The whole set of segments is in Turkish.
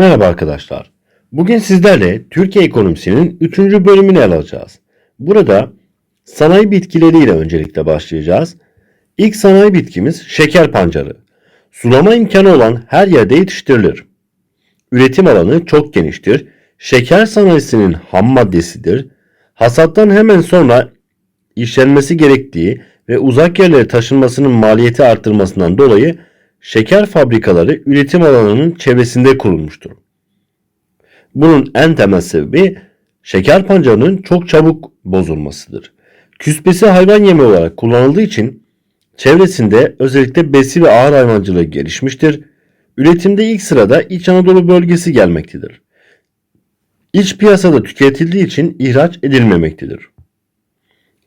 Merhaba arkadaşlar. Bugün sizlerle Türkiye ekonomisinin 3. bölümünü ele alacağız. Burada sanayi bitkileriyle öncelikle başlayacağız. İlk sanayi bitkimiz şeker pancarı. Sulama imkanı olan her yerde yetiştirilir. Üretim alanı çok geniştir. Şeker sanayisinin ham maddesidir. Hasattan hemen sonra işlenmesi gerektiği ve uzak yerlere taşınmasının maliyeti arttırmasından dolayı şeker fabrikaları üretim alanının çevresinde kurulmuştur. Bunun en temel sebebi şeker pancarının çok çabuk bozulmasıdır. Küspesi hayvan yemi olarak kullanıldığı için çevresinde özellikle besi ve ağır hayvancılığı gelişmiştir. Üretimde ilk sırada İç Anadolu bölgesi gelmektedir. İç piyasada tüketildiği için ihraç edilmemektedir.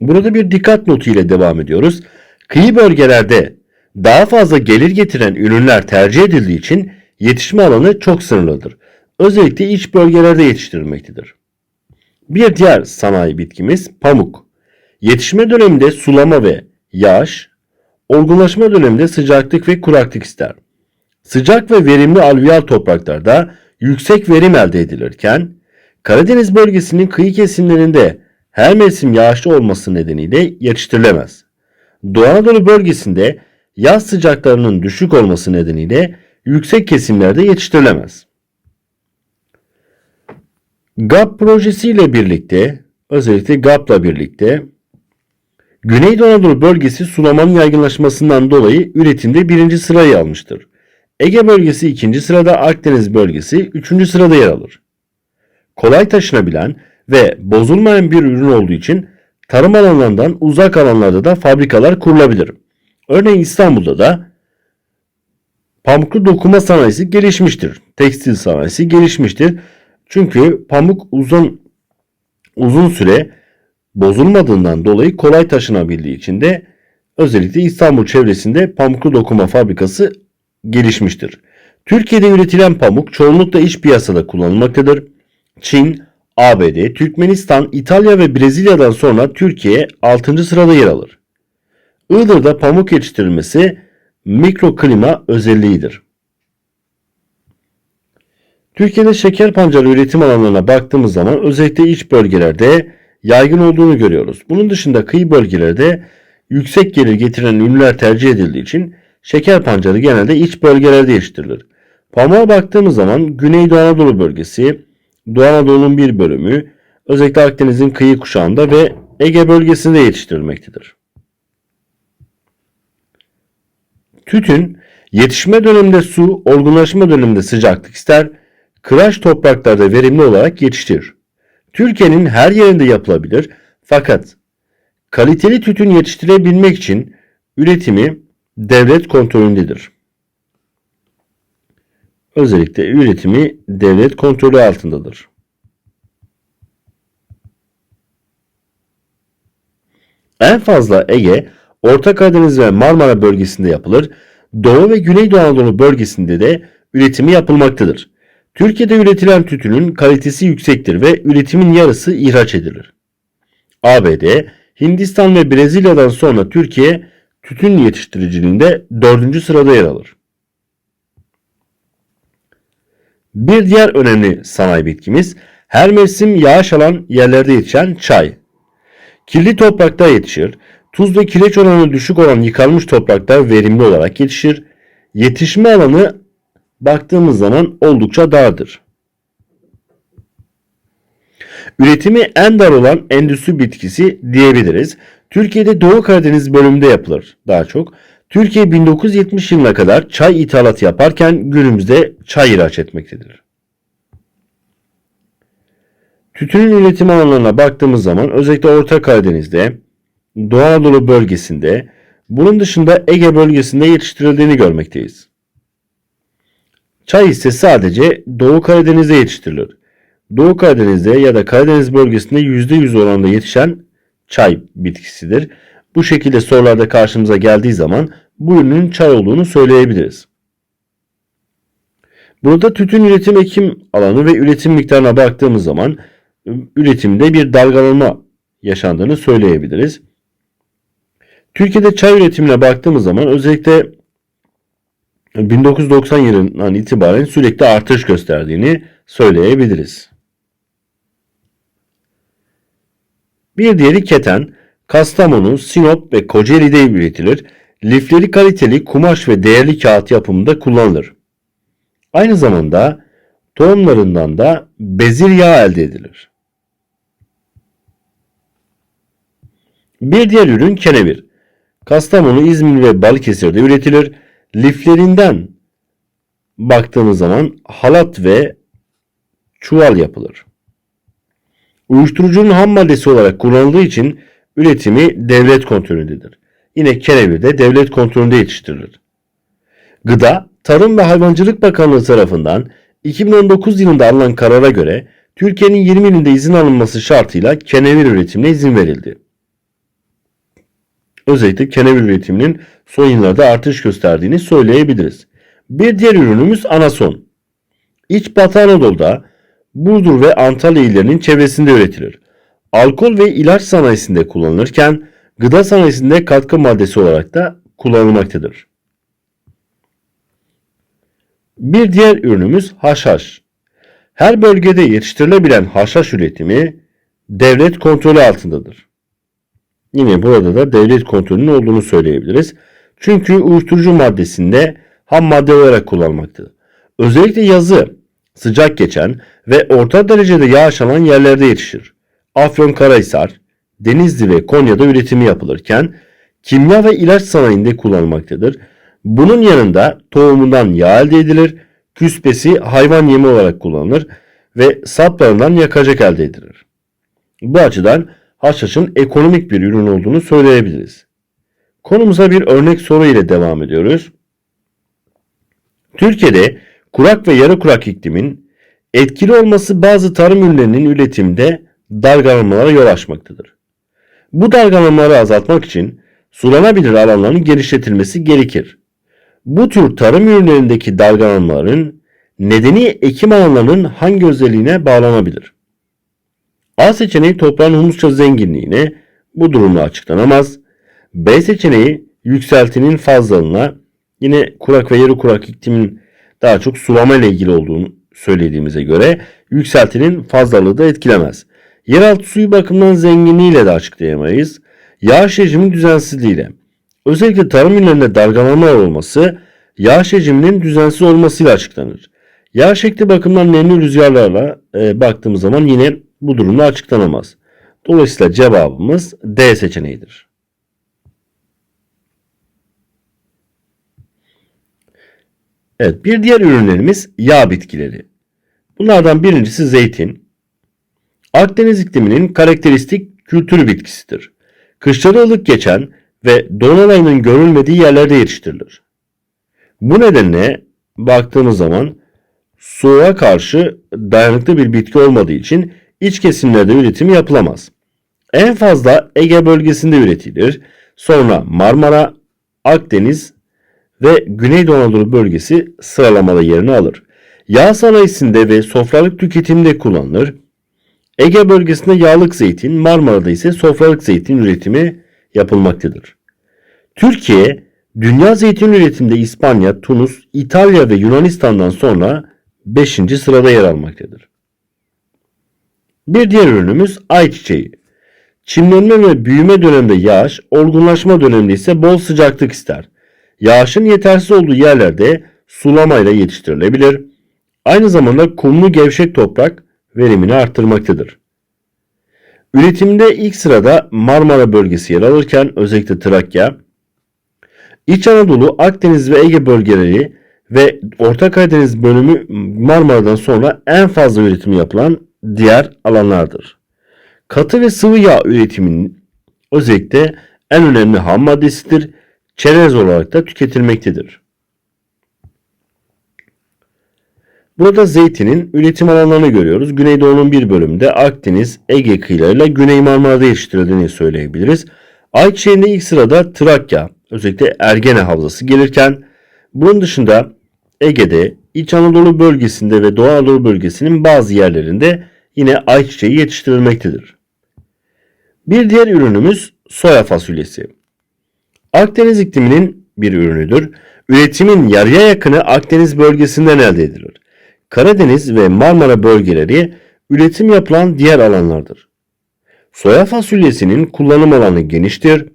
Burada bir dikkat notu ile devam ediyoruz. Kıyı bölgelerde daha fazla gelir getiren ürünler tercih edildiği için yetişme alanı çok sınırlıdır. Özellikle iç bölgelerde yetiştirilmektedir. Bir diğer sanayi bitkimiz pamuk. Yetişme döneminde sulama ve yağış, olgunlaşma döneminde sıcaklık ve kuraklık ister. Sıcak ve verimli alüvyal topraklarda yüksek verim elde edilirken, Karadeniz bölgesinin kıyı kesimlerinde her mevsim yağışlı olması nedeniyle yetiştirilemez. Doğu Anadolu bölgesinde yaz sıcaklarının düşük olması nedeniyle yüksek kesimlerde yetiştirilemez. GAP projesiyle birlikte özellikle GAP'la birlikte Güneydoğu Anadolu bölgesi sulamanın yaygınlaşmasından dolayı üretimde birinci sırayı almıştır. Ege bölgesi ikinci sırada, Akdeniz bölgesi üçüncü sırada yer alır. Kolay taşınabilen ve bozulmayan bir ürün olduğu için tarım alanlarından uzak alanlarda da fabrikalar kurulabilir. Örneğin İstanbul'da da pamuklu dokuma sanayisi gelişmiştir. Tekstil sanayisi gelişmiştir. Çünkü pamuk uzun uzun süre bozulmadığından dolayı kolay taşınabildiği için de özellikle İstanbul çevresinde pamuklu dokuma fabrikası gelişmiştir. Türkiye'de üretilen pamuk çoğunlukla iç piyasada kullanılmaktadır. Çin, ABD, Türkmenistan, İtalya ve Brezilya'dan sonra Türkiye 6. sırada yer alır. Iğdır'da pamuk yetiştirilmesi mikroklima özelliğidir. Türkiye'de şeker pancarı üretim alanlarına baktığımız zaman özellikle iç bölgelerde yaygın olduğunu görüyoruz. Bunun dışında kıyı bölgelerde yüksek gelir getiren ürünler tercih edildiği için şeker pancarı genelde iç bölgelerde yetiştirilir. Pamuğa baktığımız zaman Güneydoğu Anadolu bölgesi, Doğu Anadolu'nun bir bölümü, özellikle Akdeniz'in kıyı kuşağında ve Ege bölgesinde yetiştirilmektedir. Tütün yetişme döneminde su, olgunlaşma döneminde sıcaklık ister, kıraç topraklarda verimli olarak yetiştirir. Türkiye'nin her yerinde yapılabilir fakat kaliteli tütün yetiştirebilmek için üretimi devlet kontrolündedir. Özellikle üretimi devlet kontrolü altındadır. En fazla Ege, Orta Karadeniz ve Marmara bölgesinde yapılır. Doğu ve Güneydoğu Anadolu bölgesinde de üretimi yapılmaktadır. Türkiye'de üretilen tütünün kalitesi yüksektir ve üretimin yarısı ihraç edilir. ABD, Hindistan ve Brezilya'dan sonra Türkiye tütün yetiştiriciliğinde 4. sırada yer alır. Bir diğer önemli sanayi bitkimiz her mevsim yağış alan yerlerde yetişen çay. Kirli toprakta yetişir. Tuz ve kireç oranı düşük olan yıkanmış topraklar verimli olarak yetişir. Yetişme alanı baktığımız zaman oldukça dardır. Üretimi en dar olan endüstri bitkisi diyebiliriz. Türkiye'de Doğu Karadeniz bölümünde yapılır daha çok. Türkiye 1970 yılına kadar çay ithalatı yaparken günümüzde çay ihraç etmektedir. Tütünün üretim alanlarına baktığımız zaman özellikle Orta Karadeniz'de, Doğu Anadolu bölgesinde, bunun dışında Ege bölgesinde yetiştirildiğini görmekteyiz. Çay ise sadece Doğu Karadeniz'de yetiştirilir. Doğu Karadeniz'de ya da Karadeniz bölgesinde %100 oranda yetişen çay bitkisidir. Bu şekilde sorularda karşımıza geldiği zaman bu ürünün çay olduğunu söyleyebiliriz. Burada tütün üretim ekim alanı ve üretim miktarına baktığımız zaman üretimde bir dalgalanma yaşandığını söyleyebiliriz. Türkiye'de çay üretimine baktığımız zaman özellikle 1990 yılından itibaren sürekli artış gösterdiğini söyleyebiliriz. Bir diğeri keten, Kastamonu, Sinop ve Kocaeli'de üretilir. Lifleri kaliteli kumaş ve değerli kağıt yapımında kullanılır. Aynı zamanda tohumlarından da bezir yağı elde edilir. Bir diğer ürün kenevir. Kastamonu, İzmir ve Balıkesir'de üretilir. Liflerinden baktığımız zaman halat ve çuval yapılır. Uyuşturucunun ham maddesi olarak kullanıldığı için üretimi devlet kontrolündedir. Yine kenevir de devlet kontrolünde yetiştirilir. Gıda, Tarım ve Hayvancılık Bakanlığı tarafından 2019 yılında alınan karara göre Türkiye'nin 20 ilinde izin alınması şartıyla kenevir üretimine izin verildi. Özellikle kenevir üretiminin son yıllarda artış gösterdiğini söyleyebiliriz. Bir diğer ürünümüz anason. İç Batı Anadolu'da Burdur ve Antalya illerinin çevresinde üretilir. Alkol ve ilaç sanayisinde kullanılırken gıda sanayisinde katkı maddesi olarak da kullanılmaktadır. Bir diğer ürünümüz haşhaş. Her bölgede yetiştirilebilen haşhaş üretimi devlet kontrolü altındadır. Yine burada da devlet kontrolünün olduğunu söyleyebiliriz. Çünkü uyuşturucu maddesinde ham madde olarak kullanılmaktadır. Özellikle yazı sıcak geçen ve orta derecede yağış alan yerlerde yetişir. Afyonkarahisar, Denizli ve Konya'da üretimi yapılırken kimya ve ilaç sanayinde kullanılmaktadır. Bunun yanında tohumundan yağ elde edilir, küspesi hayvan yemi olarak kullanılır ve saplarından yakacak elde edilir. Bu açıdan haşhaşın ekonomik bir ürün olduğunu söyleyebiliriz. Konumuza bir örnek soru ile devam ediyoruz. Türkiye'de kurak ve yarı kurak iklimin etkili olması bazı tarım ürünlerinin üretimde dalgalanmalara yol açmaktadır. Bu dalgalanmaları azaltmak için sulanabilir alanların genişletilmesi gerekir. Bu tür tarım ürünlerindeki dalgalanmaların nedeni ekim alanlarının hangi özelliğine bağlanabilir? A seçeneği toprağın humusça zenginliğine bu durumla açıklanamaz. B seçeneği yükseltinin fazlalığına yine kurak ve yarı kurak iklimin daha çok sulama ile ilgili olduğunu söylediğimize göre yükseltinin fazlalığı da etkilemez. Yeraltı suyu bakımından zenginliğiyle de açıklayamayız. Yağış rejiminin düzensizliğiyle. Özellikle tarım ürünlerinde dalgalanmalar olması yağış rejiminin düzensiz olmasıyla açıklanır. Yağış şekli bakımından nemli rüzgarlarla e, baktığımız zaman yine bu durumda açıklanamaz. Dolayısıyla cevabımız D seçeneğidir. Evet bir diğer ürünlerimiz yağ bitkileri. Bunlardan birincisi zeytin. Akdeniz ikliminin karakteristik kültür bitkisidir. Kışları ılık geçen ve dolunayının görülmediği yerlerde yetiştirilir. Bu nedenle baktığımız zaman soğuğa karşı dayanıklı bir bitki olmadığı için iç kesimlerde üretimi yapılamaz. En fazla Ege bölgesinde üretilir. Sonra Marmara, Akdeniz ve Güneydoğu Anadolu bölgesi sıralamada yerini alır. Yağ sanayisinde ve sofralık tüketimde kullanılır. Ege bölgesinde yağlık zeytin, Marmara'da ise sofralık zeytin üretimi yapılmaktadır. Türkiye, dünya zeytin üretiminde İspanya, Tunus, İtalya ve Yunanistan'dan sonra 5. sırada yer almaktadır. Bir diğer ürünümüz ayçiçeği. Çimlenme ve büyüme döneminde yağış, olgunlaşma döneminde ise bol sıcaklık ister. Yağışın yetersiz olduğu yerlerde sulamayla yetiştirilebilir. Aynı zamanda kumlu gevşek toprak verimini arttırmaktadır. Üretimde ilk sırada Marmara bölgesi yer alırken özellikle Trakya, İç Anadolu, Akdeniz ve Ege bölgeleri ve Orta Karadeniz bölümü Marmara'dan sonra en fazla üretimi yapılan diğer alanlardır. Katı ve sıvı yağ üretiminin özellikle en önemli ham maddesidir. Çerez olarak da tüketilmektedir. Burada zeytinin üretim alanlarını görüyoruz. Güneydoğu'nun bir bölümünde Akdeniz, Ege kıyılarıyla Güney Marmara'da yetiştirildiğini söyleyebiliriz. Ayçiçeğinde ilk sırada Trakya, özellikle Ergene Havzası gelirken bunun dışında Ege'de, İç Anadolu bölgesinde ve Doğu Anadolu bölgesinin bazı yerlerinde yine ayçiçeği yetiştirilmektedir. Bir diğer ürünümüz soya fasulyesi. Akdeniz ikliminin bir ürünüdür. Üretimin yarıya yakını Akdeniz bölgesinden elde edilir. Karadeniz ve Marmara bölgeleri üretim yapılan diğer alanlardır. Soya fasulyesinin kullanım alanı geniştir.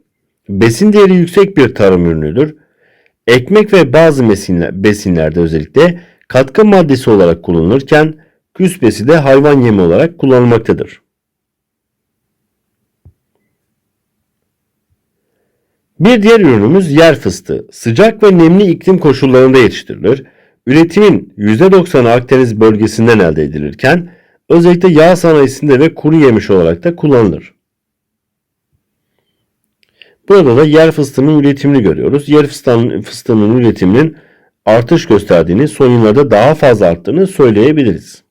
Besin değeri yüksek bir tarım ürünüdür. Ekmek ve bazı besinler, besinlerde özellikle katkı maddesi olarak kullanılırken küspesi de hayvan yemi olarak kullanılmaktadır. Bir diğer ürünümüz yer fıstığı. Sıcak ve nemli iklim koşullarında yetiştirilir. Üretimin %90'ı Akdeniz bölgesinden elde edilirken özellikle yağ sanayisinde ve kuru yemiş olarak da kullanılır. Burada da yer fıstığının üretimini görüyoruz. Yer fıstığının, üretiminin artış gösterdiğini, son yıllarda daha fazla arttığını söyleyebiliriz.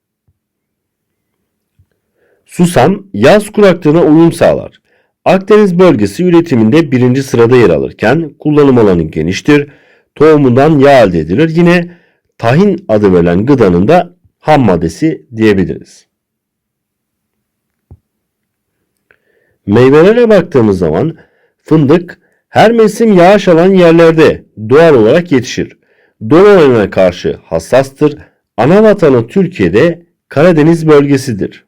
Susam yaz kuraklığına uyum sağlar. Akdeniz bölgesi üretiminde birinci sırada yer alırken kullanım alanı geniştir. Tohumundan yağ elde edilir. Yine tahin adı verilen gıdanın da ham maddesi diyebiliriz. Meyvelere baktığımız zaman fındık her mevsim yağış alan yerlerde doğal olarak yetişir. Olayına karşı hassastır. Ana vatanı Türkiye'de Karadeniz bölgesidir.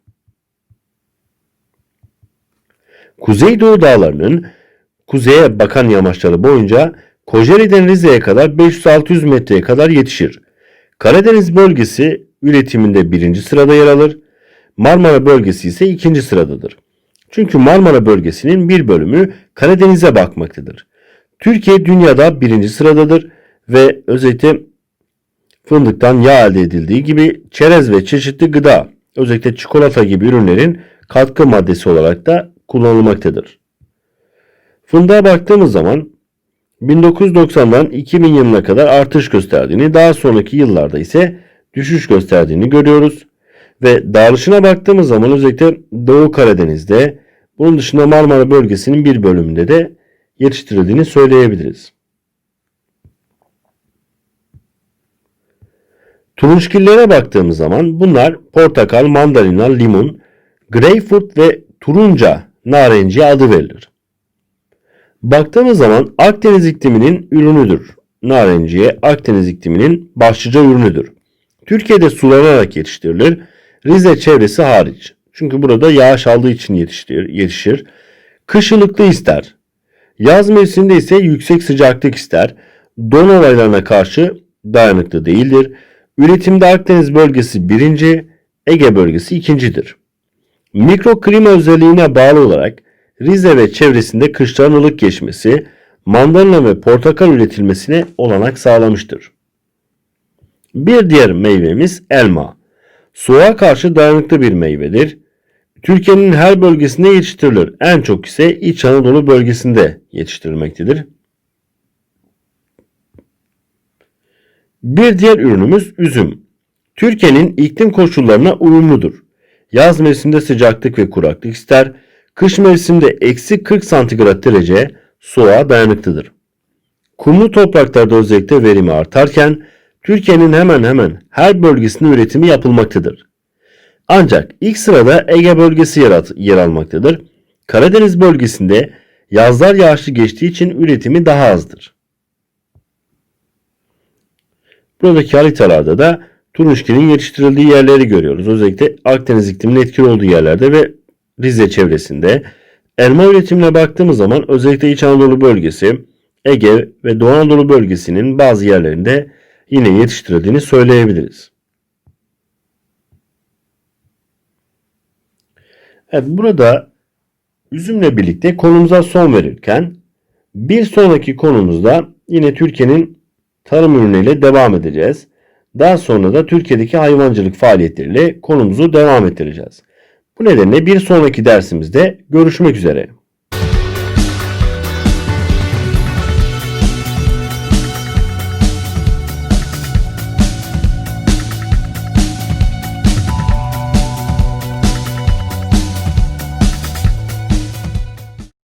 Kuzeydoğu dağlarının kuzeye bakan yamaçları boyunca Kocaeli'den Rize'ye kadar 500-600 metreye kadar yetişir. Karadeniz bölgesi üretiminde birinci sırada yer alır. Marmara bölgesi ise ikinci sıradadır. Çünkü Marmara bölgesinin bir bölümü Karadeniz'e bakmaktadır. Türkiye dünyada birinci sıradadır ve özellikle fındıktan yağ elde edildiği gibi çerez ve çeşitli gıda, özellikle çikolata gibi ürünlerin katkı maddesi olarak da kullanılmaktadır. Fındığa baktığımız zaman 1990'dan 2000 yılına kadar artış gösterdiğini, daha sonraki yıllarda ise düşüş gösterdiğini görüyoruz. Ve dağılışına baktığımız zaman özellikle Doğu Karadeniz'de, bunun dışında Marmara bölgesinin bir bölümünde de yetiştirildiğini söyleyebiliriz. Turunçgillere baktığımız zaman bunlar portakal, mandalina, limon, greyfurt ve turunca narenciye adı verilir. Baktığımız zaman Akdeniz ikliminin ürünüdür. Narenciye Akdeniz ikliminin başlıca ürünüdür. Türkiye'de sulanarak yetiştirilir. Rize çevresi hariç. Çünkü burada yağış aldığı için yetiştir, yetişir. Kış ılıklı ister. Yaz mevsiminde ise yüksek sıcaklık ister. Don olaylarına karşı dayanıklı değildir. Üretimde Akdeniz bölgesi birinci, Ege bölgesi ikincidir. Mikroklima özelliğine bağlı olarak Rize ve çevresinde kışların ılık geçmesi, mandalina ve portakal üretilmesine olanak sağlamıştır. Bir diğer meyvemiz elma. Soğuğa karşı dayanıklı bir meyvedir. Türkiye'nin her bölgesinde yetiştirilir. En çok ise İç Anadolu bölgesinde yetiştirilmektedir. Bir diğer ürünümüz üzüm. Türkiye'nin iklim koşullarına uyumludur. Yaz mevsiminde sıcaklık ve kuraklık ister. Kış mevsiminde eksi 40 santigrat derece soğuğa dayanıklıdır. Kumlu topraklarda özellikle verimi artarken Türkiye'nin hemen hemen her bölgesinde üretimi yapılmaktadır. Ancak ilk sırada Ege bölgesi yer, yer almaktadır. Karadeniz bölgesinde yazlar yağışlı geçtiği için üretimi daha azdır. Buradaki haritalarda da turunçgilin yetiştirildiği yerleri görüyoruz. Özellikle Akdeniz ikliminin etkili olduğu yerlerde ve Rize çevresinde. Elma üretimine baktığımız zaman özellikle İç Anadolu bölgesi, Ege ve Doğu Anadolu bölgesinin bazı yerlerinde yine yetiştirildiğini söyleyebiliriz. Evet burada üzümle birlikte konumuza son verirken bir sonraki konumuzda yine Türkiye'nin tarım ürünüyle devam edeceğiz. Daha sonra da Türkiye'deki hayvancılık faaliyetleriyle konumuzu devam ettireceğiz. Bu nedenle bir sonraki dersimizde görüşmek üzere.